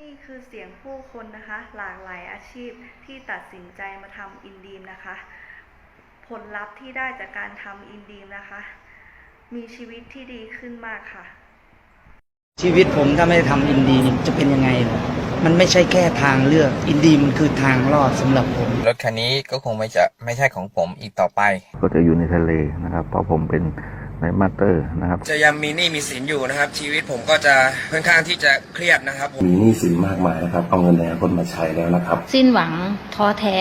นี่คือเสียงผู้คนนะคะ หลากหลายอาชีพที่ตัดสินใจมาทำอินดีมนะคะ ผลลัพธ์ที่ได้จากการทำอินดีมนะคะ มีชีวิตที่ดีขึ้นมากค่ะ ชีวิตผมถ้าไม่ได้ทำอินดีจะเป็นยังไงเหรอมันไม่ใช่แค่ทางเลือก อินดีมันคือทางรอดสำหรับผม รถคันนี้ก็คงไม่จะไม่ใช่ของผมอีกต่อไป ก็จะอยู่ในทะเลนะครับ เพราะผมเป็น ในมาสเตอร์นะครับจะยังมีหนี้มีสินอยู่นะครับ ชีวิตผมก็จะค่อนข้างที่จะเครียดนะครับ มีหนี้สินมากมายนะครับเอาเงินในอนาคตมาใช้แล้วนะครับ สิ้นหวังท้อแท้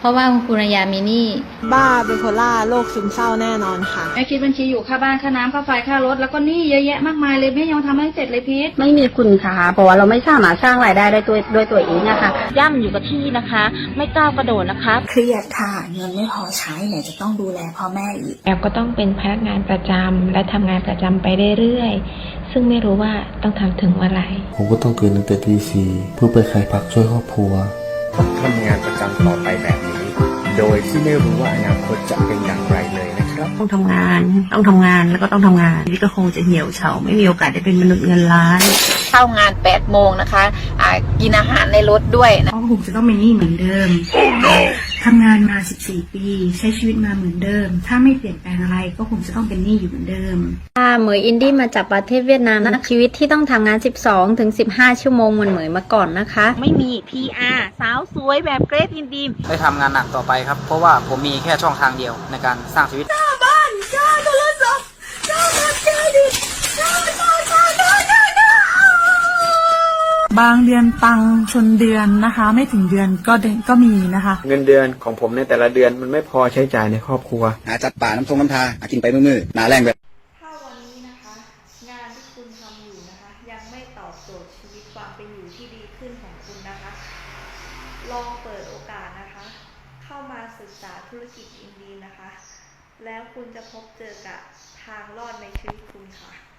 เพราะว่าคุณปุรยามีหนี้บ้าไบโพล่าโรคซึมเศร้าแน่นอนค่ะ แม่คิดบัญชีอยู่ค่าบ้านค่าน้ำค่าไฟค่ารถแล้วก็หนี้เยอะแยะมากมายเลยแม่ยังทำไม่เสร็จเลยพีทไม่มีคุณค่าเพราะว่าเราไม่สามารถสร้างรายได้ได้ด้วยด้วยตัวเองนะคะย่ำอยู่กับที่นะคะ ไม่ก้าวกระโดดนะคะเครียดค่ะเงินไม่พอใช้ไหนจะต้องดูแลพ่อแม่อีกแอมก็ต้องเป็นพนักงานประจำและทำงานประจำไปเรื่อยๆซึ่งไม่รู้ว่าต้องทำถึงเมื่อไหร่ผมก็ต้องตื่นตั้งแต่ตีสี่เพื่อไปขายผักช่วยครอบครัวทำงานประจำต่อไปแบบนี้โด ยที่ไม่รู้ว่าอนาคตจะเป็นอย่างไรเลยนะครับ ต้องทำงาน ต้องทำงานแล้วก็ต้องทำงานชีวิตก็คงจะเหี่ยวเฉาไม่มีโอกาสได้เป็นมนุษย์เงินล้านเข้างาน8โมงนะคะอ่ากินอาหารในรถด้วยนะก็คงจะต้องเป็นหนี้เหมือนเดิม ทำงานมา 14 ปี ใช้ชีวิตมาเหมือนเดิม ถ้าไม่เปลี่ยนแปลงอะไรก็คงจะต้องเป็นหนี้อยู่เหมือนเดิมถ้าเหมยอินดี้มาจากประเทศเวียดนามนะชีวิตที่ต้องทำงาน 12ถึง15 ชั่วโมงเหมือนเหมยมาก่อนนะคะ ไม่มี PR สาวสวยแบบเกรทอินดีมได้ทำงานหนักต่อไปครับ เพราะว่าผมมีแค่ช่องทางเดียวในการสร้างชีวิต บางเดือนตังค์ชนเดือนนะคะ ไม่ถึงเดือนก็เดือนก็มีนะคะ เงินเดือนของผมในแต่ละเดือนมันไม่พอใช้จ่ายในครอบครัว หาจัดป่าน้ำทงน้ำทาหากินไปมือๆหนาแรงแบบ ถ้าวันนี้นะคะ งานที่คุณทำอยู่นะคะ ยังไม่ตอบโจทย์ชีวิตความเป็นอยู่ที่ดีขึ้นของคุณนะคะ ลองเปิดโอกาสนะคะ เข้ามาศึกษาธุรกิจอินดีนะคะ แล้วคุณจะพบเจอกับทางรอดในชีวิตคุณค่ะ